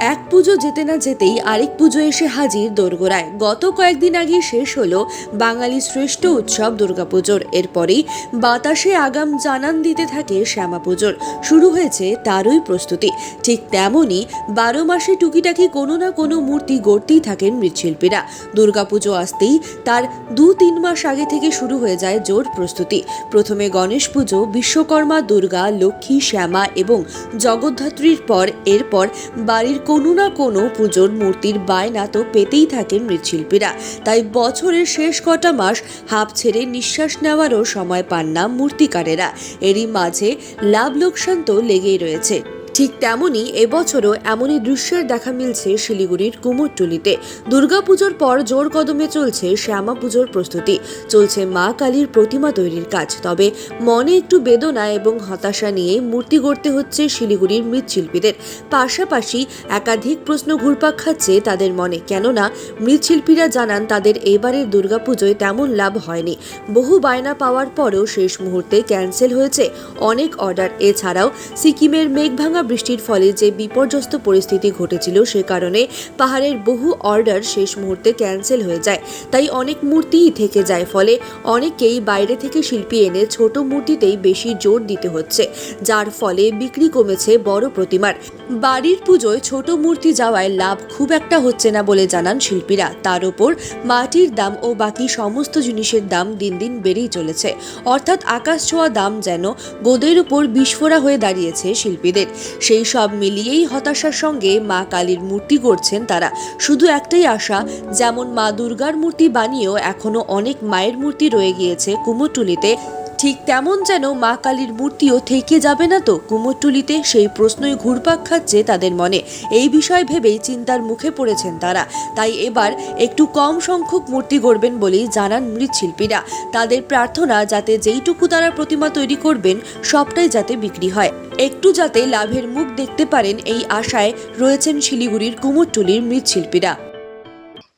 এক পুজো যেতে না যেতেই আরেক পুজো এসে হাজির দোরগোড়ায়। গত কয়েকদিন আগে শেষ হলো বাঙালি শ্রেষ্ঠ উৎসব দুর্গাপুজোর। এরপরেই বাতাসে আগাম জানান দিতে থাকে শ্যামা পুজোর শুরু হয়েছে তারই প্রস্তুতি। ঠিক তেমনই বারো মাসে টুকিটাকি কোনো না কোনো মূর্তি গড়তেই থাকেন মৃৎশিল্পীরা। দুর্গাপুজো আসতেই তার দু তিন মাস আগে থেকে শুরু হয়ে যায় জোর প্রস্তুতি। প্রথমে গণেশ পুজো, বিশ্বকর্মা দুর্গা, লক্ষ্মী শ্যামা এবং জগদ্ধাত্রীর পর এরপর বাড়ির কোনো না কোনো পুজোর মূর্তির বায়না তো পেতেই থাকে মৃৎশিল্পীরা। তাই বছরের শেষ কটা মাস হাঁপ ছেড়ে নিঃশ্বাস নেওয়ারও সময় পান না মূর্তিকারেরা। এরই মাঝে লাভ লোকসান তো লেগেই রয়েছে। ঠিক তেমনই এবছরও এমনই দৃশ্যের দেখা মিলছে শিলিগুড়ির কুমোরটুলিতে। দুর্গাপুজোর পর জোর কদমে চলছে শ্যামা পুজোর প্রস্তুতি। চলছে মা কালীর প্রতিমা তৈরির কাজ। তবে মনে একটু বেদনা এবং হতাশা নিয়ে মূর্তি গড়তে হচ্ছে শিলিগুড়ির মৃৎশিল্পীদের। পাশাপাশি একাধিক প্রশ্ন ঘুরপাক খাচ্ছে তাদের মনে। কেননা, মৃৎশিল্পীরা জানান তাদের এবারের দুর্গাপুজোয় তেমন লাভ হয়নি। বহু বায়না পাওয়ার পরেও শেষ মুহূর্তে ক্যান্সেল হয়েছে অনেক অর্ডার। এছাড়াও সিকিমের মেঘভাঙা বৃষ্টির ফলে যে বিপর্যস্ত পরিস্থিতি ঘটেছিল সে কারণে পাহাড়ের বহু অর্ডার শেষ মুহূর্তে ক্যান্সেল হয়ে যায়। তাই অনেক মূর্তিই থেকে যায়, ফলে অনেকেই বাইরে থেকে শিল্পী এনে ছোট মূর্তিতেই বেশি জোর দিতে হচ্ছে, যার ফলে বিক্রি কমেছে বড় প্রতিমার। বাড়ির পুজোয় ছোট মূর্তি যাওয়ায় লাভ খুব একটা হচ্ছে না বলে জানান শিল্পীরা। তার উপর মাটির দাম ও বাকি সমস্ত জিনিসের দাম দিন দিন বেড়েই চলেছে। অর্থাৎ আকাশ ছোঁয়া দাম যেন গোদের উপর বিস্ফোরা হয়ে দাঁড়িয়েছে শিল্পীদের। সেই সব মিলিয়েই হতাশার সঙ্গে মা কালীর মূর্তি গড়ছেন তারা। শুধু একটাই আশা, যেমন মা দুর্গার মূর্তি বানিয়েও এখনও অনেক মায়ের মূর্তি রয়ে গিয়েছে কুমোরটুলিতে। ঠিক তেমন যেন মা কালীর মূর্তিও থেকে যাবে না তো? কুমোরটুলিতে সেই প্রশ্নই ঘুরপাক খাচ্ছে তাদের মনে। এই বিষয় ভেবেই চিন্তার মুখে পড়েছেন তারা। তাই এবার একটু কম সংখ্যক মূর্তি গড়বেন বলেই জানান মৃৎশিল্পীরা। তাদের প্রার্থনা যাতে যেইটুকু তারা প্রতিমা তৈরি করবেন, সবটাই যাতে বিক্রি হয়। একটু যাতে লাভের মুখ দেখতে পারেন এই আশায় রয়েছেন শিলিগুড়ির কুমোরটুলির মৃৎশিল্পীরা।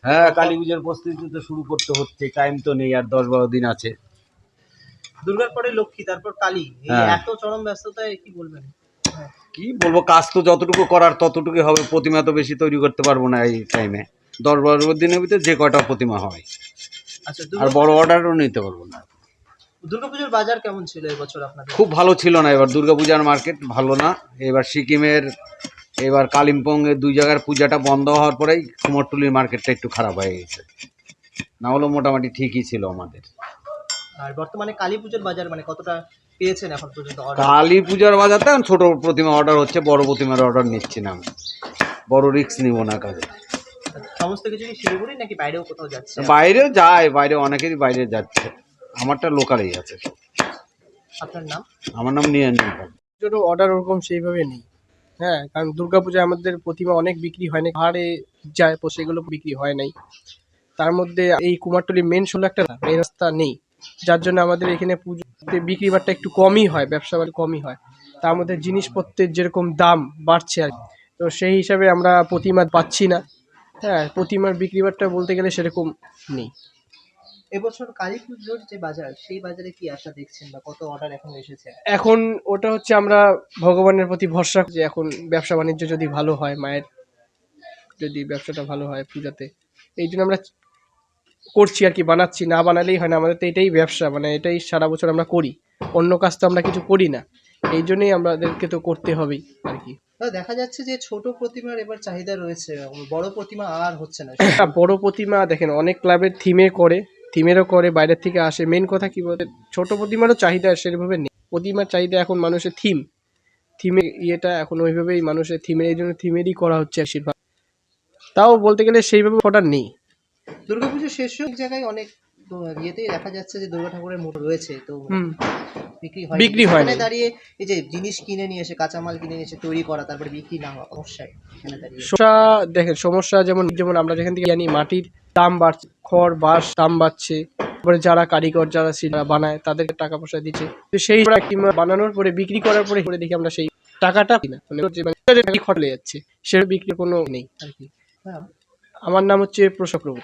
হ্যাঁ কালী পুজোর প্রস্তুতি তো শুরু করতে হচ্ছে টাইম তো নেই, আর দশ বারো দিন আছে। দুর্গার পরে লক্ষ্মী তারপর কালী। হ্যাঁ। এত চরম ব্যস্ততায় কি বলবেন? কি বলব কাজ তো যতটুকু করার ততটুকু হবে প্রতিমা তো বেশি তৈরি করতে পারব না এই টাইমে দশ বারো দিনের ভিতরে যে কয়টা প্রতিমা হয়। আচ্ছা আর বড় অর্ডারও নিতে পারব না। দুর্গাপুজোর বাজার কেমন ছিল এবছর আপনাদের? খুব ভালো ছিল না এবার। দুর্গাপূজার মার্কেট ভালো না। এবার সিকিমের এবার কালিম্পং এর দুই জায়গার পূজাটা বন্ধ হওয়ার পরেই কুমোরটুলির মার্কেটটা একটু খারাপ হয়ে গেছে। না হলেও মোটামুটি ঠিকই ছিল আমাদের। আর বর্তমানে কালী পুজোর বাজার মানে কতটা পেয়েছেন এখন পর্যন্ত? কালী পূজার বাজারতে এখন ছোট প্রতিমা অর্ডার হচ্ছে বড় প্রতিমার অর্ডার নিচ্ছি না আমি। বড় রিস্ক নিব না কাজে। সমস্ত কিছু কি শিলিগুড়ি নাকি বাইরেও কোথাও যাচ্ছে? বাইরেও যায় বাইরে অনেকেরই বাইরে যাচ্ছে। আমারটা লোকালেই আছে। আপনার নাম? আমার নাম পাল। পুজোরও অর্ডার ওরকম সেইভাবে নেই। হ্যাঁ কারণ দুর্গাপূজায় আমাদের প্রতিমা অনেক বিক্রি হয় না পাহাড়ে যায় তো সেগুলো বিক্রি হয় নাই। তার মধ্যে এই কুমারটুলি মেন ষোলো একটা মেন রাস্তা নেই। যার জন্য আমাদের এখানে পুজোতে বিক্রি বাট্টা একটু কমই হয় ব্যবসা বাড়ি কমই হয়। তার মধ্যে জিনিসপত্রের যেরকম দাম বাড়ছে আর। তো সেই হিসাবে আমরা প্রতিমা পাচ্ছি না। হ্যাঁ প্রতিমার বিক্রি বাট্টা বলতে গেলে সেরকম নেই। এবছর কালী পুজোর যে বাজার সেই বাজারে কি আশা দেখছেন বা কত অর্ডার এখন এসেছে? এখন ওটা হচ্ছে আমরা ভগবানের প্রতি ভরসা যে এখন ব্যবসা বাণিজ্য যদি ভালো হয় মায়ের যদি ব্যবসাটা ভালো হয় পূজাতে এই জন্য আমরা করছি আর কি বানাচ্ছি না বানালেই হয় না। আমাদের তো এটাই ব্যবসা মানে এটাই সারা বছর আমরা করি। অন্য কাজ তো আমরা কিছু করি না। এই জন্যই আমাদেরকে তো করতে হবেই আর কি। দেখা যাচ্ছে যে ছোট প্রতিমার এবার চাহিদা রয়েছে বড় প্রতিমা আর হচ্ছে না। বড় প্রতিমা দেখেন অনেক ক্লাবের থিমে করে থিমেরও করে বাইরের থেকে আসে। মেন কথা কি বলতে ছোট প্রতিমারও চাহিদা সেভাবে নেই। প্রতিমার চাহিদা এখন মানুষের থিম। থিমের ইয়েটা এখন ওইভাবেই মানুষের থিমের এই জন্য থিমেরই করা হচ্ছে বেশিরভাগ। তাও বলতে গেলে সেইভাবে অর্ডার নেই। দুর্গাপুজো শেষ এক জায়গায় অনেক ইয়েতেই দেখা যাচ্ছে যে দুর্গা ঠাকুরের মূর্তি রয়েছে তো বিক্রি হয় বিক্রি হয় এখানে। দাঁড়িয়ে এই যে জিনিস কিনে নিয়ে এসে কাঁচামাল কিনে নিয়ে এসে তৈরি করা তারপরে বিক্রি না হওয়া সমস্যায় এখানে দাঁড়িয়ে। সমস্যা দেখেন সমস্যা যেমন যেমন আমরা যেখান থেকে জানি মাটির দাম বাড়ছে খড় বাঁশ দাম বাড়ছে তারপরে যারা কারিগর যারা শিল্পীরা বানায় তাদেরকে টাকা পয়সা দিচ্ছে। তো সেই বানানোর পরে বিক্রি করার পরে পরে দেখি আমরা সেই টাকাটা মানে মানে যে খরলে যাচ্ছে সেটা বিক্রি কোনো নেই। আর কি। হ্যাঁ আমার নাম হচ্ছে প্রশাক প্রভু